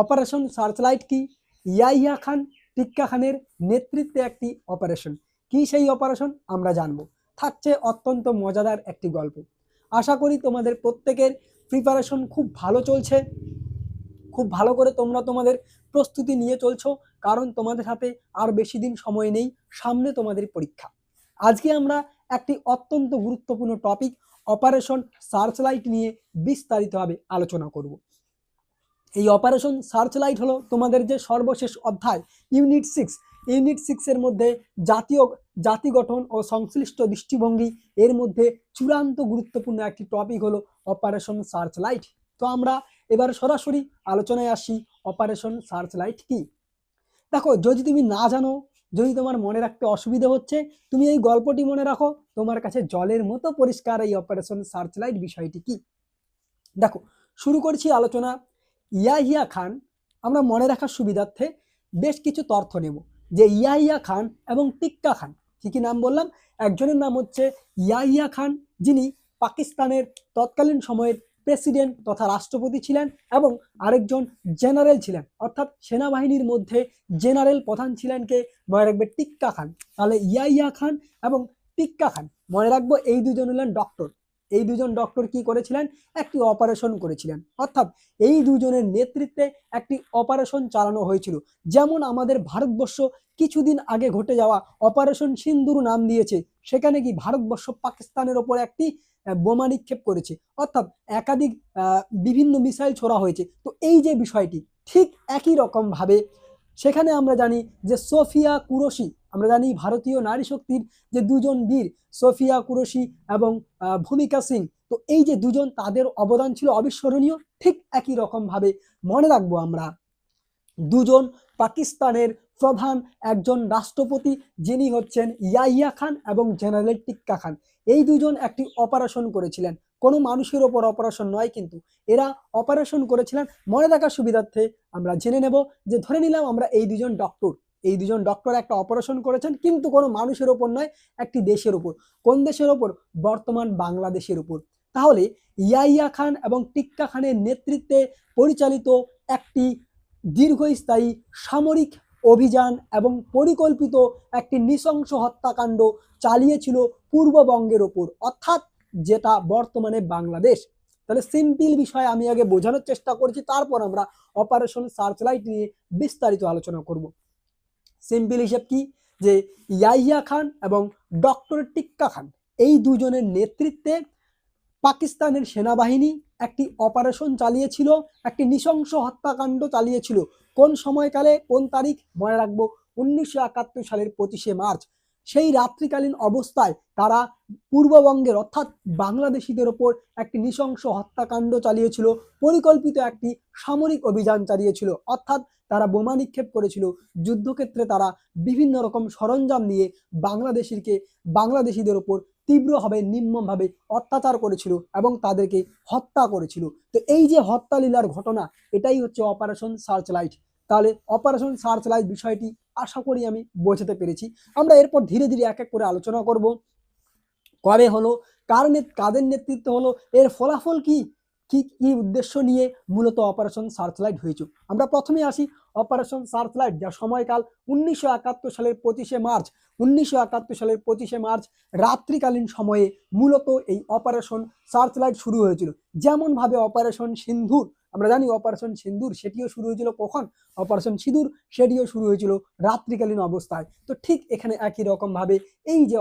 Operation searchlight কি? ইয়াইয়া খান টিক্কা খানের নেতৃত্বে একটি অপারেশন। কি সেই অপারেশন? আমরা জানব। থাকছে অত্যন্ত মজাদার একটি গল্প। আশা করি তোমাদের প্রত্যেকের প্রিপারেশন খুব ভালো চলছে। খুব ভালো করে তোমরা তোমাদের প্রস্তুতি নিয়ে চলছো, কারণ তোমাদের হাতে আর বেশি দিন সময় নেই, সামনে তোমাদের পরীক্ষা। আজকে আমরা একটি অত্যন্ত গুরুত্বপূর্ণ টপিক অপারেশন সার্চলাইট নিয়ে বিস্তারিতভাবে আলোচনা করব। এই অপারেশন সার্চ লাইট হলো তোমাদের যে সর্বশেষ অধ্যায় ইউনিট সিক্স ইউনিট সিক্সের মধ্যে জাতীয়, জাতি গঠন ও সংশ্লিষ্ট দৃষ্টিভঙ্গি, এর মধ্যে চূড়ান্ত গুরুত্বপূর্ণ একটি টপিক হলো অপারেশন সার্চ লাইট তো আমরা এবার সরাসরি আলোচনায় আসি অপারেশন সার্চ লাইট কি? দেখো, যদি তুমি না জানো, যদি তোমার মনে রাখতে অসুবিধা হচ্ছে, তুমি এই গল্পটি মনে রাখো, তোমার কাছে জলের মতো পরিষ্কার এই অপারেশন সার্চ লাইট বিষয়টি কি? দেখো, শুরু করছি আলোচনা ইয়াহিয়া খান, আমরা মনে রাখার সুবিধার্থে বেশ কিছু তথ্য নেব। যে ইয়াহিয়া খান এবং টিক্কা খান, কি কি নাম বললাম? একজনের নাম হচ্ছে ইয়াহিয়া খান, যিনি পাকিস্তানের তৎকালীন সময়ের প্রেসিডেন্ট তথা রাষ্ট্রপতি ছিলেন এবং আরেকজন জেনারেল ছিলেন। অর্থাৎ সেনাবাহিনীর মধ্যে জেনারেল প্রধান ছিলেন কে? মনে রাখবে টিক্কা খান। তাহলে ইয়াইয়া খান এবং টিক্কা খান। মনে রাখব এই দুজন হলেন ডক্টর এই দুজন ডক্টর কি করেছিলেন? একটি অপারেশন করেছিলেন। অর্থাৎ এই দুজনের নেতৃত্বে একটি অপারেশন চালানো হয়েছিল। যেমন আমাদের ভারতবর্ষ কিছুদিন আগে ঘটে যাওয়া অপারেশন সিন্দুর নাম দিয়েছে। সেখানে কি ভারতবর্ষ পাকিস্তানের ওপর একটি বোমা নিক্ষেপ করেছে। অর্থাৎ একাধিক বিভিন্ন মিসাইল ছোড়া হয়েছে। তো এই যে বিষয়টি, ঠিক একই রকম ভাবে সেখানে আমরা জানি যে সোফিয়া কুরোশি আমরা জানি ভারতীয় নারী শক্তির যে দুজন বীর, সোফিয়া কুরোশি এবং ভূমিকা সিং, তো এই যে দুজন তাদের অবদান ছিল অবিস্মরণীয়, ঠিক একই রকম ভাবে মনে রাখব আমরা। দুজন পাকিস্তানের প্রধান একজন রাষ্ট্রপতি, যিনি হচ্ছেন ইয়াইয়া খান এবং জেনারেল টিক্কা খান। এই দুজন একটি অপারেশন করেছিলেন। কোনো মানুষের ওপর অপারেশন নয় কিন্তু এরা অপারেশন করেছিলেন। মনে রাখার সুবিধার্থে আমরা জেনে নেব যে ধরে নিলাম আমরা এই দুজন ডক্টর। এই দুজন ডক্টর একটা অপারেশন করেছেন, কিন্তু কোনো মানুষের ওপর নয়, একটি দেশের ওপর। কোন দেশের ওপর? বর্তমান বাংলাদেশের উপর তাহলে ইয়াইয়া খান এবং টিক্কা খানের নেতৃত্বে পরিচালিত একটি দীর্ঘস্থায়ী সামরিক অভিযান এবং পরিকল্পিত একটি নৃশংস হত্যাকাণ্ড চালিয়েছিল পূর্ববঙ্গের ওপর, অর্থাৎ যেটা বর্তমানে বাংলাদেশ। তাহলে সিম্পল বিষয় আমি আগে বোঝানোর চেষ্টা করছি, তারপর আমরা অপারেশন সার্চলাইট নিয়ে বিস্তারিত আলোচনা করব। সিম্পল হিসাব কি? যে ইয়াইয়া খান এবং ডক্টর টিক্কা খান, এই দুজনের নেতৃত্বে পাকিস্তানের সেনাবাহিনী একটি অপারেশন চালিয়েছিল, একটি নৃশংস হত্যাকাণ্ড চালিয়েছিল। কোন সময়কালে? কোন তারিখ? মনে রাখব, উনিশশো একাত্তর সালের পঁচিশে মার্চ। সেই রাত্রিকালীন অবস্থায় তারা পূর্ববঙ্গের অর্থাৎ বাংলাদেশিদের ওপর একটি নৃশংস হত্যাকাণ্ড চালিয়েছিল, পরিকল্পিত একটি সামরিক অভিযান চালিয়েছিল। অর্থাৎ তারা বোমা নিক্ষেপ করেছিল। যুদ্ধক্ষেত্রে তারা বিভিন্ন রকম সরঞ্জাম নিয়ে বাংলাদেশিকে, বাংলাদেশিদের ওপর তীব্রভাবে নিম্নভাবে অত্যাচার করেছিল এবং তাদেরকে হত্যা করেছিল। তো এই যে হত্যা লীলার ঘটনা, এটাই হচ্ছে অপারেশন সার্চলাইট তাহলে অপারেশন সার্চলাইট বিষয়টি আশা করি আমি বোঝাতে পেরেছি। আমরা এরপর ধীরে ধীরে এক এক করে আলোচনা করব। কবে হলো? কার কাদের নেতৃত্ব হলো? এর ফলাফল কি? কি কি উদ্দেশ্য নিয়ে মূলত অপারেশন সার্চলাইট হয়েছে? আমরা প্রথমে আসি অপারেশন সার্চলাইট যার সময়কাল উনিশশো একাত্তর সালের পঁচিশে মার্চ। উনিশশো একাত্তর সালের পঁচিশে মার্চ রাত্রিকালীন সময়ে মূলত এই অপারেশন সার্চলাইট শুরু হয়েছিল। যেমনভাবে অপারেশন সিন্ধুর, আমরা জানি অপারেশন সিন্দুর সেটিও শুরু হয়েছিল কখন? অপারেশন সিঁদুর, সেটিও শুরু হয়েছিল রাত্রিকালীন অবস্থায়। তো ঠিক এখানে একই রকমভাবে এই যে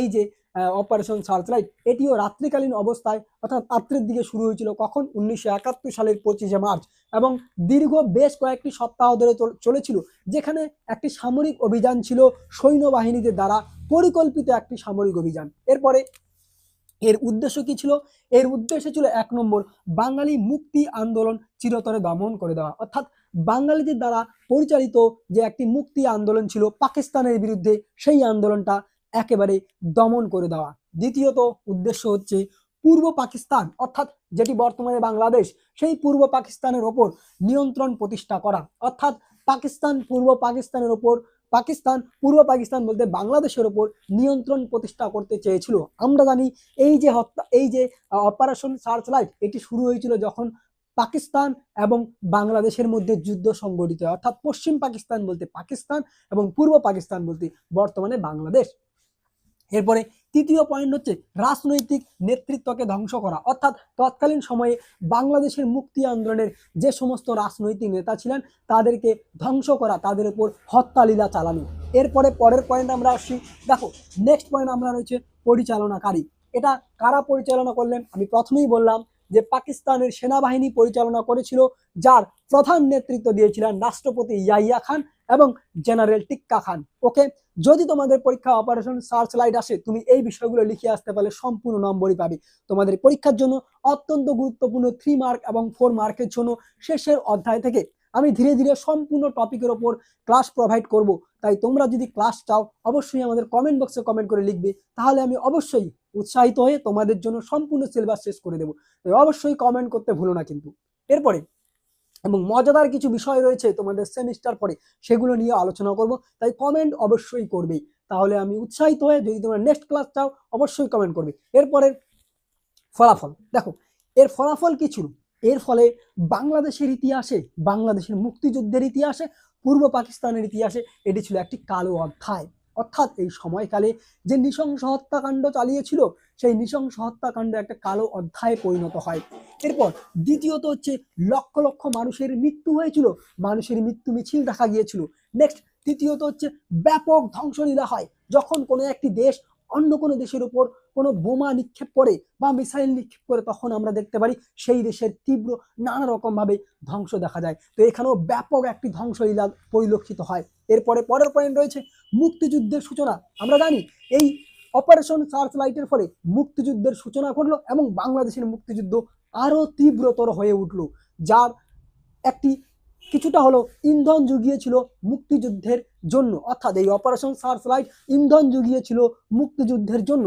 এই যে অপারেশন সার্চলাইট এটিও রাত্রিকালীন অবস্থায় অর্থাৎ রাত্রের দিকে শুরু হয়েছিল কখন? উনিশশো একাত্তর সালের পঁচিশে মার্চ। এবং দীর্ঘ বেশ কয়েকটি সপ্তাহ ধরে চল- চলেছিল, যেখানে একটি সামরিক অভিযান ছিল সৈন্যবাহিনীদের দ্বারা পরিকল্পিত একটি সামরিক অভিযান। এরপরে এর উদ্দেশ্য কি ছিল? এর উদ্দেশ্য ছিল এক নম্বর, বাঙালি মুক্তি আন্দোলন চিরতরে দমন করে দেওয়া। অর্থাৎ বাঙালিদের দ্বারা পরিচালিত যে একটি মুক্তি আন্দোলন ছিল পাকিস্তানের বিরুদ্ধে, সেই আন্দোলনটা একেবারে দমন করে দেওয়া। দ্বিতীয়ত উদ্দেশ্য হচ্ছে পূর্ব পাকিস্তান, অর্থাৎ যেটি বর্তমানে বাংলাদেশ, সেই পূর্ব পাকিস্তানের ওপর নিয়ন্ত্রণ প্রতিষ্ঠা করা। অর্থাৎ পাকিস্তান পূর্ব পাকিস্তানের ওপর, পাকিস্তান পূর্ব পাকিস্তান বলতে বাংলাদেশের ওপর নিয়ন্ত্রণ প্রতিষ্ঠা করতে চেয়েছিল। আমরা জানি এই যে হত্যা, এই যে অপারেশন সার্চ লাইট এটি শুরু হয়েছিল যখন পাকিস্তান এবং বাংলাদেশের মধ্যে যুদ্ধ সংগঠিত অর্থাৎ পশ্চিম পাকিস্তান বলতে পাকিস্তান এবং পূর্ব পাকিস্তান বলতে বর্তমানে বাংলাদেশ। এরপরে তৃতীয় পয়েন্ট হচ্ছে রাজনৈতিক নেতৃত্বকে ধ্বংস করা। অর্থাৎ তৎকালীন সময়ে বাংলাদেশের মুক্তি আন্দোলনের যে সমস্ত রাজনৈতিক নেতা ছিলেন, তাদেরকে ধ্বংস করা, তাদের উপর হত্যালীলা চালানো। এরপরে পরের পয়েন্ট আমরা আসি দেখো নেক্সট পয়েন্ট আমরা রয়েছে পরিচালনাকারী। এটা কারা পরিচালনা করলেন? আমি প্রথমেই বললাম যে পাকিস্তানের সেনাবাহিনী পরিচালনা করেছিল, যার প্রধান নেতৃত্ব দিয়েছিলেন রাষ্ট্রপতি ইয়াইয়া খান। এবং জেনারেল টিক্কা খান। ওকে, যদি তোমাদের পরীক্ষা অপারেশন সার্চ লাইট আসে, তুমি এই বিষয়গুলো লিখে আসতে পারলে সম্পূর্ণ নম্বরই পাবে। তোমাদের পরীক্ষার জন্য অত্যন্ত গুরুত্বপূর্ণ থ্রি মার্ক এবং ফোর মার্কের জন্য শেষের অধ্যায় থেকে আমি ধীরে ধীরে সম্পূর্ণ টপিকের ওপর ক্লাস প্রোভাইড করব। তাই তোমরা যদি ক্লাস চাও, অবশ্যই আমাদের কমেন্ট বক্সে কমেন্ট করে লিখবে। তাহলে আমি অবশ্যই উৎসাহিত হয়ে তোমাদের জন্য সম্পূর্ণ সিলেবাস শেষ করে দেবো। তাই অবশ্যই কমেন্ট করতে ভুলো না কিন্তু। এরপরে এবং মজাদার কিছু বিষয় রয়েছে তোমাদের সেমিস্টার পরে, সেগুলো নিয়ে আলোচনা করব। তাই কমেন্ট অবশ্যই করবে। তাহলে আমি উৎসাহিত হয়ে যদি তোমরা নেক্সট ক্লাস চাও, অবশ্যই কমেন্ট করবে। এরপরে ফলাফল, দেখো, এর ফলাফল কি ছিল? এর ফলে বাংলাদেশের ইতিহাসে, বাংলাদেশের মুক্তিযুদ্ধের ইতিহাসে, পূর্ব পাকিস্তানের ইতিহাসে এটি ছিল একটি কালো অধ্যায়। অর্থাৎ এই সময়কালে যে নৃশংস হত্যাকাণ্ড চালিয়েছিল সেই নৃশংস হত্যাকাণ্ড একটা কালো অধ্যায়ে পরিণত হয়। এরপর দ্বিতীয়ত হচ্ছে লক্ষ লক্ষ মানুষের মৃত্যু হয়েছিল, মানুষের মৃত্যু মিছিল দেখা গিয়েছিল। নেক্সট তৃতীয়ত হচ্ছে ব্যাপক ধ্বংসলীলা হয়। যখন কোনো একটি দেশ অন্য কোনো দেশের উপর কোনো বোমা নিক্ষেপ করে বা মিসাইল নিক্ষেপ করে, তখন আমরা দেখতে পারি সেই দেশের তীব্র নানা রকম ভাবে ধ্বংস দেখা যায়। তো এখানেও ব্যাপক একটি ধ্বংসলীলা পরিলক্ষিত হয়। এরপরে পরের পয়েন্ট রয়েছে মুক্তিযুদ্ধের সূচনা। আমরা জানি এই অপারেশন সার্চ লাইটের ফলে মুক্তিযুদ্ধের সূচনা ঘটলো এবং বাংলাদেশের মুক্তিযুদ্ধ আরও তীব্রতর হয়ে উঠল, যার একটি কিছুটা হলো ইন্ধন জুগিয়েছিল মুক্তিযুদ্ধের জন্য। অর্থাৎ এই অপারেশন সার্চ লাইট ইন্ধন জুগিয়েছিল মুক্তিযুদ্ধের জন্য।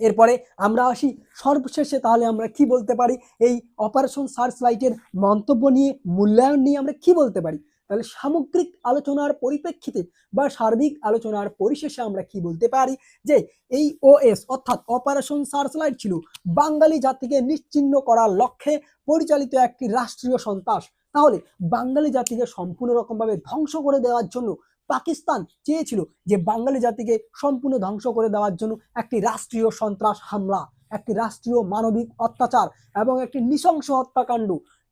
এরপরে আমরা আসি সর্বশেষে, তাহলে আমরা কি বলতে পারি? এই অপারেশন সার্চ লাইটের মন্তব্য নিয়ে, মূল্যায়ন নিয়ে আমরা কি বলতে পারি? তাহলে সামগ্রিক আলোচনার পরিপ্রেক্ষিতে বা সার্বিক আলোচনার পরিশেষে আমরা কি বলতে পারি? যে এই ওএস অর্থাৎ অপারেশন সার্চ লাইট ছিল বাঙালি জাতিকে নিশ্চিহ্ন করার লক্ষ্যে পরিচালিত একটি রাষ্ট্রীয় সন্ত্রাস। তাহলে বাঙালি জাতিকে সম্পূর্ণ রকমভাবে ধ্বংস করে দেওয়ার জন্য পাকিস্তান চেয়েছিল যে বাঙালি জাতিকে সম্পূর্ণ ধ্বংস করে দেওয়ার জন্য একটি রাষ্ট্রীয় সন্ত্রাস হামলা, একটি রাষ্ট্রীয় মানবিক অত্যাচার এবং একটি নৃশংস হত্যাকাণ্ড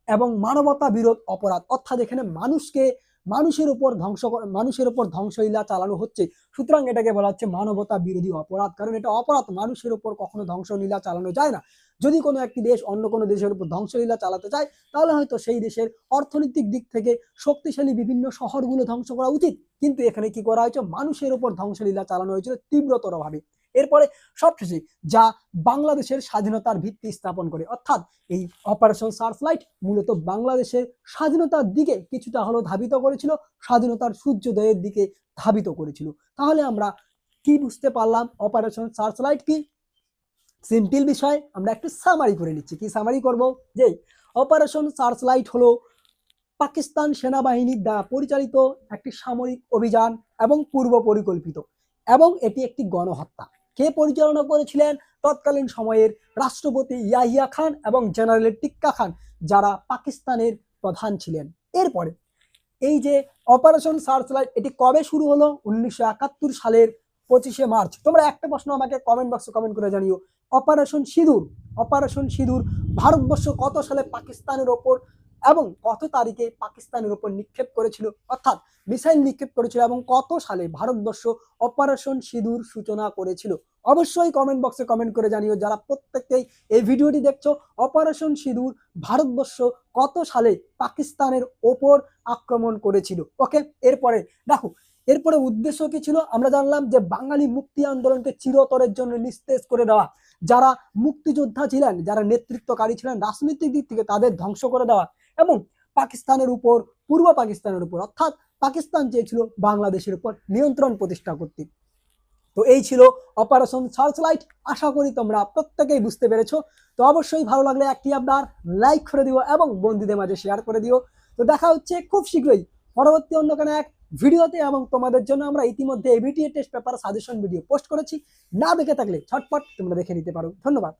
এবং মানবতা বিরোধ অপরাধ। অর্থাৎ এখানে মানুষকে, মানুষের উপর ধ্বংস মানুষের উপর ধ্বংসলীলা চালানো হচ্ছে। সুতরাং এটাকে বলা হচ্ছে মানবতা বিরোধী অপরাধ। কারণ এটা অপরাধ, মানুষের উপর কখনো ধ্বংসলীলা চালানো যায় না। যদি কোনো একটি দেশ অন্য কোনো দেশের উপর ধ্বংসলীলা চালাতে চায়, তাহলে হয়তো সেই দেশের অর্থনৈতিক দিক থেকে শক্তিশালী বিভিন্ন শহরগুলো ধ্বংস করা উচিত। কিন্তু এখানে কি করা হয়েছে? মানুষের উপর ধ্বংসলীলা চালানো হয়েছিল তীব্রতরভাবে। এরপরে সবশেষে যা বাংলাদেশের স্বাধীনতার ভিত্তি স্থাপন করে, অর্থাৎ এই অপারেশন সার্চ লাইট মূলত বাংলাদেশের স্বাধীনতার দিকে কিছুটা হলো ধাবিত করেছিল, স্বাধীনতার সূর্যোদয়ের দিকে ধাবিত করেছিল। তাহলে আমরা কি বুঝতে পারলাম অপারেশন সার্চ লাইট কি? সিম্পল বিষয়, আমরা একটু সামারি করে নিচ্ছি। কি সামারি করব? যে অপারেশন সার্চ লাইট হলো পাকিস্তান সেনাবাহিনীর দ্বারা পরিচালিত একটি সামরিক অভিযান এবং পূর্ব পরিকল্পিত এবং এটি একটি গণহত্যা। কে পরিচালনা করেছিলেন? তৎকালীন সময়ের রাষ্ট্রপতি ইয়াহিয়া খান এবং জেনারেল টিক্কা খান, যারা পাকিস্তানের প্রধান ছিলেন। এরপরে, এই যে অপারেশন সার্চ লাইট এটি কবে শুরু হলো? উনিশশো একাত্তর সালের পঁচিশে মার্চ। তোমরা একটা প্রশ্ন আমাকে কমেন্ট বক্সে কমেন্ট করে জানিও। অপারেশন সিঁদুর অপারেশন সিঁদুর ভারতবর্ষ কত সালে পাকিস্তানের ওপর এবং কত তারিখে পাকিস্তানের উপর নিক্ষেপ করেছিল, অর্থাৎ মিসাইল নিক্ষেপ করেছিল এবং কত সালে ভারতবর্ষ অপারেশন সিঁদুর সূচনা করেছিল। অবশ্যই কমেন্ট বক্সে কমেন্ট করে জানিও যারা প্রত্যেককেই এই ভিডিওটি দেখছ। অপারেশন সিঁদুর ভারতবর্ষ কত সালে পাকিস্তানের ওপর আক্রমণ করেছিল? ওকে এরপরে, দেখো, এরপরে উদ্দেশ্য কি ছিল? আমরা জানলাম যে বাঙালি মুক্তি আন্দোলনকে চিরতরের জন্য নিস্তেজ করে দেওয়া। যারা মুক্তিযোদ্ধা ছিলেন, যারা নেতৃত্বকারী ছিলেন, রাজনৈতিক দিক থেকে তাদের ধ্বংস করে দেওয়া এবং পাকিস্তানের উপর, পূর্ব পাকিস্তানের উপর, অর্থাৎ পাকিস্তান চেয়েছিল বাংলাদেশের উপর নিয়ন্ত্রণ প্রতিষ্ঠা করতে। তো এই ছিল অপারেশন সার্চ লাইট আশা করি তোমরা প্রত্যেকেই বুঝতে পেরেছ। তো অবশ্যই ভালো লাগলে একটি আপনার লাইক করে দিও এবং বন্ধুদের মাঝে শেয়ার করে দিও। তো দেখা হচ্ছে খুব শীঘ্রই পরবর্তী অন্য কোনো এক ভিডিওতে এবং তোমাদের জন্য আমরা ইতিমধ্যে ABTA test paper suggestion video post করেছি। না দেখে থাকলে ছটপট তোমরা দেখে নিতে পারো। ধন্যবাদ।